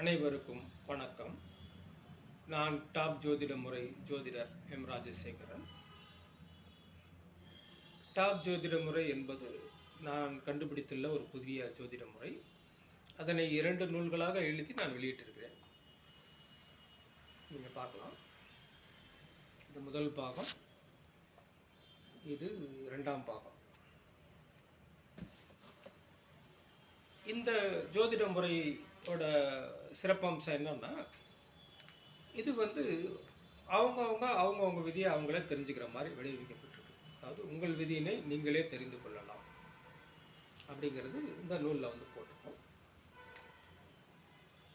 அனைவருக்கும் வணக்கம். நான் டாப் ஜோதிட முறை ஜோதிடர் எம் ராஜசேகரன். டாப் ஜோதிட முறை என்பது நான் கண்டுபிடித்துள்ள ஒரு புதிய ஜோதிட முறை. அதனை இரண்டு நூல்களாக எழுதி நான் வெளியிட்டிருக்கிறேன். நீங்கள் பார்க்கலாம். இது முதல் பாகம். இது ரெண்டாம் பாகம். இந்த ஜோதிட முறை ஓட சிறப்பம்சம் என்னன்னா இது வந்து அவங்கவுங்க அவங்கவுங்க விதியை அவங்களே தெரிஞ்சுக்கிற மாதிரி வடிவமைக்கப்பட்டிருக்கு அதாவது உங்கள் விதியினை நீங்களே தெரிந்து கொள்ளலாம். அப்படிங்கிறது இந்த நூலில் வந்து போட்டிருக்கோம்.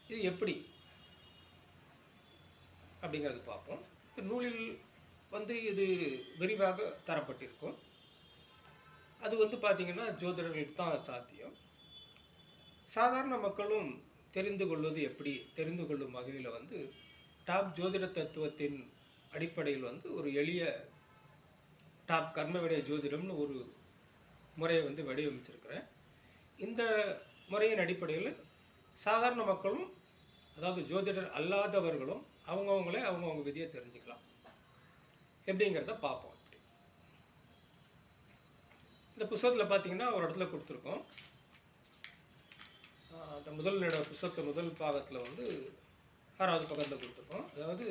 இது எப்படி அப்படிங்கிறது பார்ப்போம். இப்போ நூலில் வந்து இது விரிவாக தரப்பட்டிருக்கும். அது வந்து பார்த்திங்கன்னா ஜோதிடர்களுக்கு தான் சாத்தியம். சாதாரண மக்களும் தெரிந்து கொள்வது எப்படி? தெரிந்து கொள்ளும் வகையில் வந்து டாப் ஜோதிட தத்துவத்தின் அடிப்படையில் வந்து ஒரு எளிய டாப் கர்மவிடய ஜோதிடம்னு ஒரு முறையை வந்து வடிவமைச்சிருக்கிறேன். இந்த முறையின் அடிப்படையில் சாதாரண மக்களும் அதாவது ஜோதிடர் அல்லாதவர்களும் அவங்கவுங்களே அவங்கவுங்க விதியை தெரிஞ்சுக்கலாம். எப்படிங்கிறத பார்ப்போம். இந்த புஸ்தகத்தில் பார்த்தீங்கன்னா ஒரு இடத்துல கொடுத்துருக்கோம். அந்த முதல் இட முதல் பாகத்தில் வந்து ஆறாவது பக்கத்தில் கொடுத்துருக்கோம். அதாவது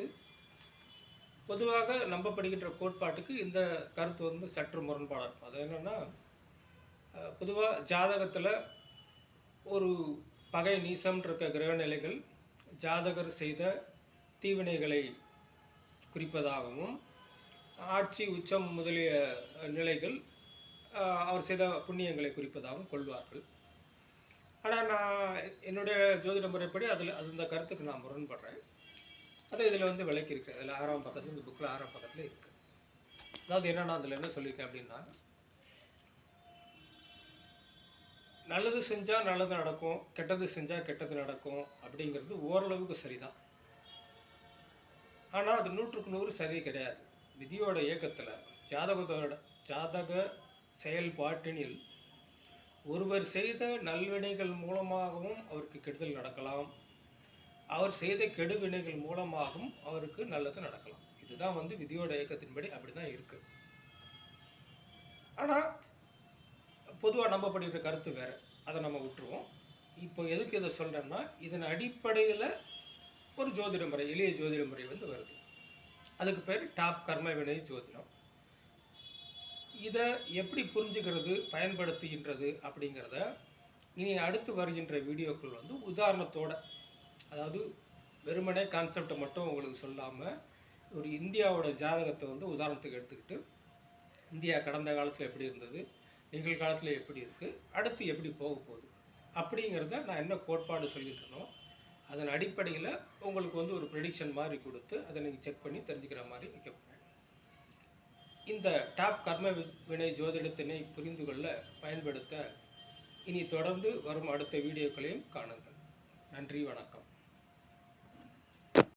பொதுவாக நம்பப்படுகின்ற கோட்பாட்டுக்கு இந்த கருத்து வந்து சற்று முரண்பாடாக இருக்கும். அது என்னென்னா பொதுவாக ஜாதகத்தில் ஒரு பகை நீசம்ன்ற இருக்க கிரக நிலைகள் ஜாதகர் செய்த தீவினைகளை குறிப்பதாகவும் ஆட்சி உச்சம் முதலிய நிலைகள் அவர் செய்த புண்ணியங்களை குறிப்பதாகவும் கொள்வார்கள். ஆனால் நான் என்னுடைய ஜோதிட முறைப்படி அதில் அது இந்த கருத்துக்கு நான் முரண்படுறேன். அது இதில் வந்து விளக்கியிருக்கேன் அதில் ஆறாம் பக்கத்தில் இந்த புக்கில் ஆறாம் பக்கத்தில் இருக்குது அதாவது என்னென்னா அதில் என்ன சொல்லியிருக்கேன் அப்படின்னா நல்லது செஞ்சால் நல்லது நடக்கும் கெட்டது செஞ்சால் கெட்டது நடக்கும் அப்படிங்கிறது ஓரளவுக்கு சரிதான். ஆனால் அது நூற்றுக்கு நூறு சரி கிடையாது. விதியோட இயக்கத்தில் ஜாதகத்தோட ஜாதக செயல்பாட்டினில் ஒருவர் செய்த நல்வினைகள் மூலமாகவும் அவருக்கு கெடுதல் நடக்கலாம். அவர் செய்த கெடுவினைகள் மூலமாகவும் அவருக்கு நல்லது நடக்கலாம். இதுதான் வந்து விதியோட இயக்கத்தின்படி அப்படி தான் இருக்கு. ஆனால் பொதுவாக நம்பப்படுகிற கருத்து வேற. அதை நம்ம விட்டுருவோம். இப்போ எதுக்கு இதை சொல்கிறேன்னா இதன் அடிப்படையில் ஒரு ஜோதிட முறை எளிய ஜோதிட முறை வந்து வருது. அதுக்கு பேர் டாப் கர்ம வினை ஜோதிடம். இதை எப்படி புரிஞ்சுக்கிறது பயன்படுத்துகின்றது அப்படிங்கிறத இனி அடுத்து வருகின்ற வீடியோக்கள் வந்து உதாரணத்தோட அதாவது வெறுமனே கான்செப்டை மட்டும் உங்களுக்கு சொல்லாமல் ஒரு இந்தியாவோட ஜாதகத்தை வந்து உதாரணத்துக்கு எடுத்துக்கிட்டு இந்தியா கடந்த காலத்தில் எப்படி இருந்தது நிகழ்காலத்தில் எப்படி இருக்குது அடுத்து எப்படி போக போகுது அப்படிங்கிறத நான் என்ன கோட்பாடு சொல்லிட்டு அதன் அடிப்படையில் உங்களுக்கு வந்து ஒரு ப்ரெடிக்ஷன் மாதிரி கொடுத்து அதை நீங்கள் செக் பண்ணி தெரிஞ்சுக்கிற மாதிரி வைக்க போகிறேன் இந்த டாப் கர்ம வினை ஜோதிடத்தினை புரிந்து கொள்ள பயன்படுத்த இனி தொடர்ந்து வரும் அடுத்த வீடியோக்களையும் காணுங்கள். நன்றி வணக்கம்.